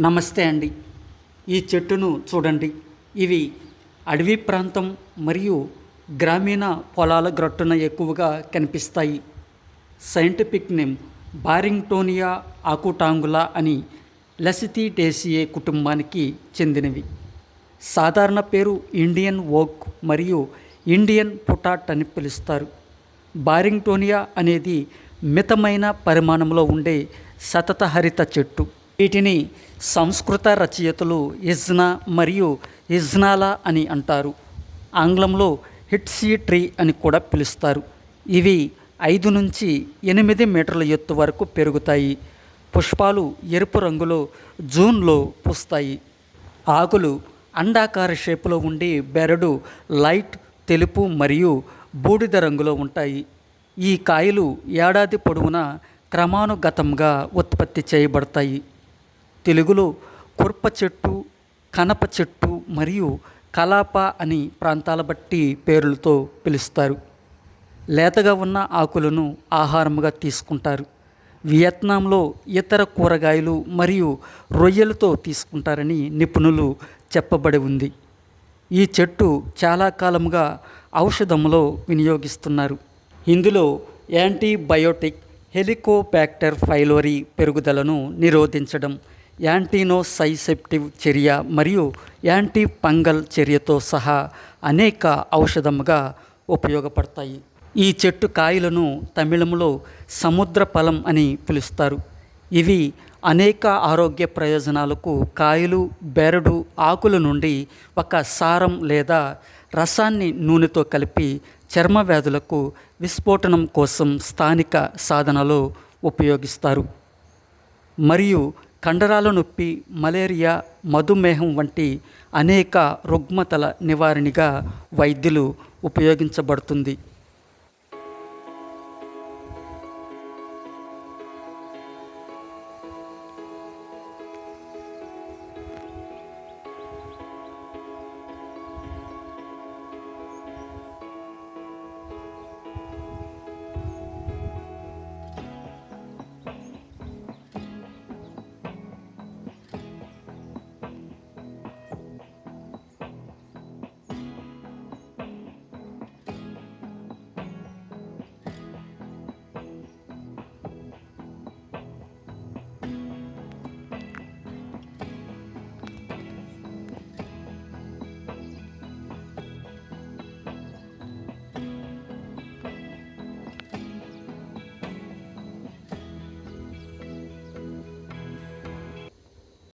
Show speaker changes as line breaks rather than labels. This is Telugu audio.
నమస్తే అండి. ఈ చెట్టును చూడండి. ఇవి అడవి ప్రాంతం మరియు గ్రామీణ పొలాల గ్రట్టున ఎక్కువగా కనిపిస్తాయి. సైంటిఫిక్ నేమ్ బారింగ్టోనియా ఆకుటాంగులా అని లసిథిడేసియే కుటుంబానికి చెందినవి. సాధారణ పేరు ఇండియన్ ఓక్ మరియు ఇండియన్ పుటాట్ అని పిలుస్తారు. బారింగ్టోనియా అనేది మితమైన పరిమాణంలో ఉండే సతతహరిత చెట్టు. వీటిని సంస్కృత రచయితలు ఇజ్నా మరియు ఇజ్నాలా అని అంటారు. ఆంగ్లంలో హిట్సీ ట్రీ అని కూడా పిలుస్తారు. ఇవి ఐదు నుంచి ఎనిమిది మీటర్ల ఎత్తు వరకు పెరుగుతాయి. పుష్పాలు ఎరుపు రంగులో జూన్లో పూస్తాయి. ఆకులు అండాకార షేపులో ఉండి బెరడు లైట్ తెలుపు మరియు బూడిద రంగులో ఉంటాయి. ఈ కాయలు ఏడాది పొడవునా క్రమానుగతంగా ఉత్పత్తి చేయబడతాయి. తెలుగులో కుర్ప చెట్టు కనప చెట్టు మరియు కలాప అని ప్రాంతాల బట్టి పేర్లతో పిలుస్తారు. లేతగా ఉన్న ఆకులను ఆహారముగా తీసుకుంటారు. వియత్నాంలో ఇతర కూరగాయలు మరియు రొయ్యలతో తీసుకుంటారని నిపుణులు చెప్పబడి ఉంది. ఈ చెట్టు చాలా కాలముగా ఔషధంలో వినియోగిస్తున్నారు. ఇందులో యాంటీబయోటిక్ హెలికోబ్యాక్టర్ ఫైలోరీ పెరుగుదలను నిరోధించడం యాంటీనోసైసెప్టివ్ చర్య మరియు యాంటీ ఫంగల్ చర్యతో సహా అనేక ఔషధముగా ఉపయోగపడతాయి. ఈ చెట్టు కాయలను తమిళంలో సముద్ర ఫలం అని పిలుస్తారు. ఇవి అనేక ఆరోగ్య ప్రయోజనాలకు కాయలు బెరడు ఆకుల నుండి ఒక సారం లేదా రసాన్ని నూనెతో కలిపి చర్మ వ్యాధులకు విస్ఫోటనం కోసం స్థానిక సాధనలో ఉపయోగిస్తారు. మరియు కండరాల నొప్పి మలేరియా మధుమేహం వంటి అనేక రుగ్మతల నివారణగా వైద్యులు ఉపయోగించబడుతుంది.